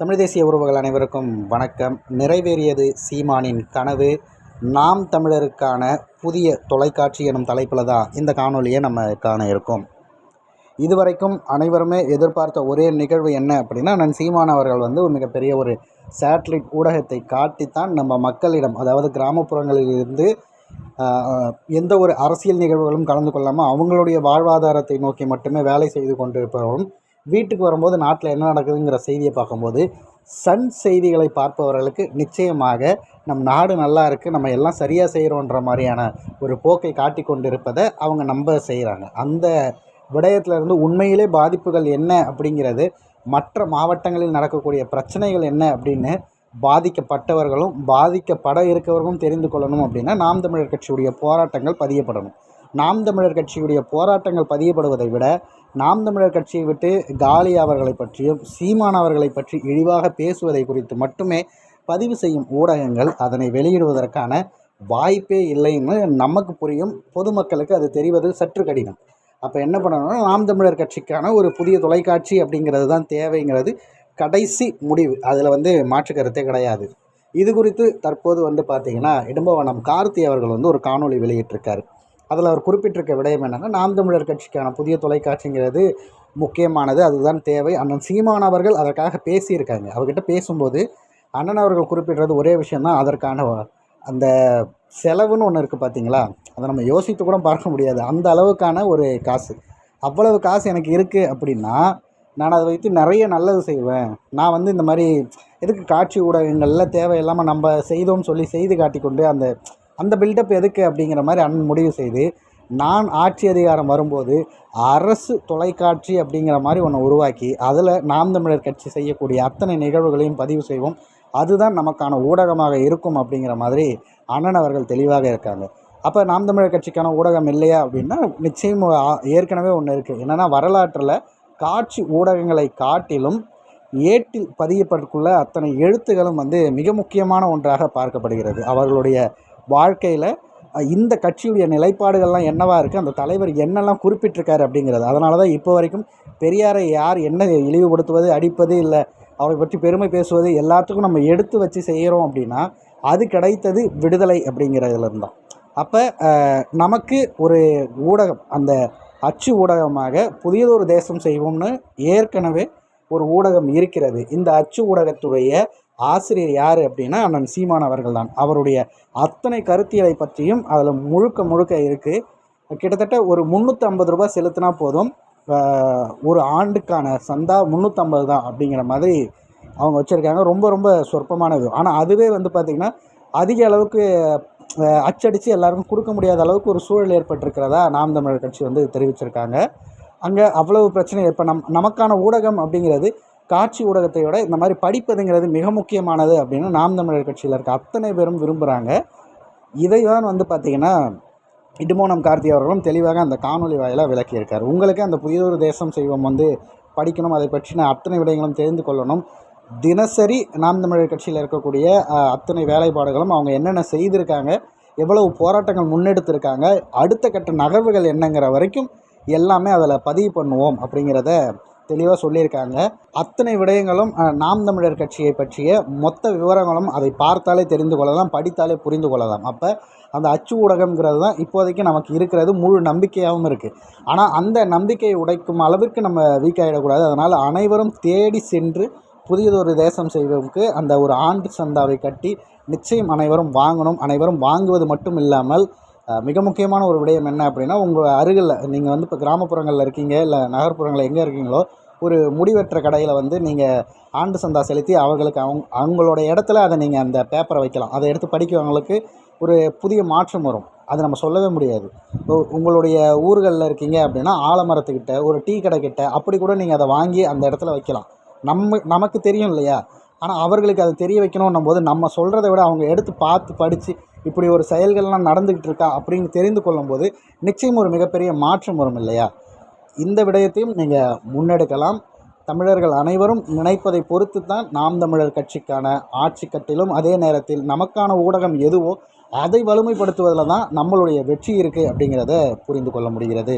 தமிழ் தேசிய உறவுகள் அனைவருக்கும் வணக்கம். நிறைவேறியது சீமானின் கனவு. நாம் தமிழருக்கான புதிய தொலைக்காட்சி எனும் தலைப்பில் தான் இந்த காணொலியை நம்ம காண இருக்கோம். இதுவரைக்கும் அனைவருமே எதிர்பார்த்த ஒரே நிகழ்வு என்ன அப்படின்னா நான் சீமான் அவர்கள் வந்து மிகப்பெரிய ஒரு சேட்டலைட் ஊடகத்தை காட்டித்தான் நம்ம மக்களிடம் அதாவது கிராமப்புறங்களில் இருந்து எந்த ஒரு அரசியல் நிகழ்வுகளும் கலந்து கொள்ளாமல் அவங்களுடைய வாழ்வாதாரத்தை நோக்கி மட்டுமே வேலை செய்து கொண்டிருப்பவரும் வீட்டுக்கு வரும்போது நாட்டில் என்ன நடக்குதுங்கிற செய்தியை பார்க்கும்போது சன் செய்திகளை பார்ப்பவர்களுக்கு நிச்சயமாக நம் நாடு நல்லா இருக்குது நம்ம எல்லாம் சரியாக செய்கிறோன்ற மாதிரியான ஒரு போக்கை காட்டி கொண்டிருப்பதை அவங்க நம்ப செய்கிறாங்க அந்த விடயத்திலிருந்து உண்மையிலே பாதிப்புகள் என்ன அப்படிங்கிறது மற்ற மாவட்டங்களில் நடக்கக்கூடிய பிரச்சனைகள் என்ன அப்படின்னு பாதிக்கப்பட்டவர்களும் பாதிக்கப்பட இருக்கவர்களும் தெரிந்து கொள்ளணும் அப்படின்னா நாம் தமிழர் கட்சியுடைய போராட்டங்கள் பதியப்படணும். நாம் தமிழர் கட்சியுடைய போராட்டங்கள் பதியப்படுவதை விட நாம் தமிழர் கட்சியை விட்டு காலி அவர்களை பற்றியும் சீமான் அவர்களை பற்றி இழிவாக பேசுவதை குறித்து மட்டுமே பதிவு செய்யும் ஊடகங்கள் அதனை வெளியிடுவதற்கான வாய்ப்பே இல்லைன்னு நமக்கு புரியும் பொதுமக்களுக்கு அது தெரிவது சற்று கடினம். அப்போ என்ன பண்ணணும்னா நாம் தமிழர் கட்சிக்கான ஒரு புதிய தொலைக்காட்சி அப்படிங்கிறது தான் தேவைங்கிறது கடைசி முடிவு. அதில் வந்து மாற்று கருத்தே கிடையாது. இது குறித்து தற்போது வந்து பார்த்திங்கன்னா இடும்பவனம் கார்த்தி அவர்கள் வந்து ஒரு காணொளி வெளியிட்டிருக்காரு. அதில் அவர் குறிப்பிட்டிருக்க விடயம் என்னென்னா நாம் தமிழர் கட்சிக்கான புதிய தொலைக்காட்சிங்கிறது முக்கியமானது அதுதான் தேவை. அண்ணன் சீமான் அவர்கள் அதற்காக பேசியிருக்காங்க. அவர்கிட்ட பேசும்போது அண்ணன் அவர்கள் குறிப்பிடுறது ஒரே விஷயந்தான் அதற்கான அந்த செலவுன்னு ஒன்று இருக்குது பார்த்தீங்களா அதை நம்ம யோசித்து கூட பார்க்க முடியாது. அந்த அளவுக்கான ஒரு காசு. அவ்வளவு காசு எனக்கு இருக்குது அப்படின்னா நான் அதை வைத்து நிறைய நல்லது செய்வேன். நான் வந்து இந்த மாதிரி எதுக்கு காட்சி ஊடகங்களில் தேவையில்லாமல் நம்ம செய்தோம்னு சொல்லி செய்து காட்டிக்கொண்டு அந்த அந்த பில்டப் எதுக்கு அப்படிங்கிற மாதிரி அண்ணன் முடிவு செய்து நான் ஆட்சி அதிகாரம் வரும்போது அரசு தொலைக்காட்சி அப்படிங்கிற மாதிரி ஒன்று உருவாக்கி அதில் நாம் தமிழர் கட்சி செய்யக்கூடிய அத்தனை நிகழ்வுகளையும் பதிவு செய்வோம். அதுதான் நமக்கான ஊடகமாக இருக்கும் அப்படிங்கிற மாதிரி அண்ணன் அவர்கள் தெளிவாக இருக்காங்க. அப்போ நாம் தமிழர் கட்சிக்கான ஊடகம் இல்லையா அப்படின்னா நிச்சயம் ஏற்கனவே ஒன்று இருக்குது என்னென்னா வரலாற்றில் காட்சி ஊடகங்களை காட்டிலும் ஏட்டில் பதியப்பட்டுள்ள அத்தனை எழுத்துகளும் வந்து மிக முக்கியமான ஒன்றாக பார்க்கப்படுகிறது. அவர்களுடைய வாழ்க்கையில் இந்த கட்சியுடைய நிலைப்பாடுகள்லாம் என்னவாக இருக்குது அந்த தலைவர் என்னெல்லாம் குறிப்பிட்டிருக்காரு அப்படிங்கிறது. அதனால தான் இப்போ வரைக்கும் பெரியாரை யார் என்ன இழிவுபடுத்துவது அடிப்பது இல்லை அவரை பற்றி பெருமை பேசுவது எல்லாத்துக்கும் நம்ம எடுத்து வச்சு செய்கிறோம் அப்படின்னா அது கிடைத்தது விடுதலை அப்படிங்கிறதுல தான் அப்போ நமக்கு ஒரு ஊடகம் அந்த அச்சு ஊடகமாக புதியதொரு தேசம் செய்வோம்னு ஏற்கனவே ஒரு ஊடகம் இருக்கிறது. இந்த அச்சு ஊடகத்துடைய ஆசிரியர் யார் அப்படின்னா அண்ணன் சீமான் அவர்கள் தான் அவருடைய அத்தனை கருத்தியலை பற்றியும் அதில் முழுக்க முழுக்க இருக்குது கிட்டத்தட்ட ஒரு முந்நூற்றி ஐம்பது ரூபாய் செலுத்தினா போதும். ஒரு ஆண்டுக்கான சந்தா முந்நூற்றம்பது தான் அப்படிங்கிற மாதிரி அவங்க வச்சுருக்காங்க. ரொம்ப ரொம்ப சொற்பமானது. ஆனால் அதுவே வந்து பார்த்திங்கன்னா அதிக அளவுக்கு அச்சடித்து எல்லாருக்கும் கொடுக்க முடியாத அளவுக்கு ஒரு சூழல் ஏற்பட்டிருக்கிறதா நாம் தமிழர் கட்சி வந்து தெரிவிச்சிருக்காங்க. அங்கே அவ்வளவு பிரச்சனை இப்போ நம் நமக்கான ஊடகம் அப்படிங்கிறது காட்சி ஊடகத்தை விட இந்த மாதிரி படிப்பதுங்கிறது மிக முக்கியமானது அப்படின்னு நாம் தமிழர் கட்சியில் இருக்க அத்தனை பேரும் விரும்புகிறாங்க இதை தான் வந்து பார்த்திங்கன்னா இடுமோனம் கார்த்தி அவர்களும் தெளிவாக அந்த காணொலி வாயிலாக விளக்கியிருக்கார். உங்களுக்கு அந்த புதியதொரு தேசம் செய்வோம் வந்து படிக்கணும் அதை பற்றின அத்தனை விடயங்களும் தெரிந்து கொள்ளணும். தினசரி நாம் தமிழர் கட்சியில் இருக்கக்கூடிய அத்தனை வேலைப்பாடுகளும் அவங்க என்னென்ன செய்திருக்காங்க எவ்வளவு போராட்டங்கள் முன்னெடுத்திருக்காங்க அடுத்த கட்ட நகர்வுகள் என்னங்கிற வரைக்கும் எல்லாமே அதில் பதிவு பண்ணுவோம் அப்படிங்கிறத தெளிவாக சொல்லியிருக்காங்க. அத்தனை விடயங்களும் நாம் தமிழர் கட்சியை பற்றிய மொத்த விவரங்களும் அதை பார்த்தாலே தெரிந்து கொள்ளலாம் படித்தாலே புரிந்து கொள்ளலாம். அப்போ அந்த அச்சு ஊடகம்ங்கிறது தான் இப்போதைக்கு நமக்கு இருக்கிறது முழு நம்பிக்கையாகவும் இருக்குது ஆனால் அந்த நம்பிக்கையை உடைக்கும் அளவிற்கு நம்ம வீக் ஆகிடக்கூடாது அதனால் அனைவரும் தேடி சென்று புதியதொரு தேசம் செய்வதற்கு அந்த ஒரு ஆண்டு சந்தாவை கட்டி நிச்சயம் அனைவரும் வாங்கணும். அனைவரும் வாங்குவது மட்டும் இல்லாமல் மிக முக்கியமான ஒரு விடயம் என்ன அப்படின்னா உங்கள் அருகில் நீங்கள் வந்து இப்போ கிராமப்புறங்களில் இருக்கீங்க இல்லை நகர்ப்புறங்களில் எங்கே இருக்கீங்களோ ஒரு முடிவெற்ற கடையில் வந்து நீங்கள் ஆண்டு சந்தா செலுத்தி அவர்களுக்கு அவங்க அவங்களோட இடத்துல அதை நீங்கள் அந்த பேப்பரை வைக்கலாம். அதை எடுத்து படிக்கிறவங்களுக்கு ஒரு புதிய மாற்றம் வரும். அது நம்ம சொல்லவே முடியாது. இப்போ உங்களுடைய ஊர்களில் இருக்கீங்க அப்படின்னா ஆலமரத்துக்கிட்ட ஒரு டீ கடை அப்படி கூட நீங்கள் அதை வாங்கி அந்த இடத்துல வைக்கலாம். நம்ம நமக்கு தெரியும் இல்லையா? ஆனால் அவர்களுக்கு அதை தெரிய வைக்கணும்னும் போது நம்ம சொல்கிறத விட அவங்க எடுத்து பார்த்து படித்து இப்படி ஒரு செயல்கள்லாம் நடந்துக்கிட்டு இருக்கா அப்படின்னு தெரிந்து கொள்ளும்போது நிச்சயம் ஒரு மிகப்பெரிய மாற்றம் வரும் இல்லையா? இந்த விடயத்தையும் நீங்கள் முன்னெடுக்கலாம். தமிழர்கள் அனைவரும் நினைப்பதை பொறுத்து தான் நாம் தமிழர் கட்சிக்கான ஆட்சி கட்டிலும் அதே நேரத்தில் நமக்கான ஊடகம் எதுவோ அதை வலிமைப்படுத்துவதில் தான் நம்மளுடைய வெற்றி இருக்குது அப்படிங்கிறத புரிந்து கொள்ள முடிகிறது.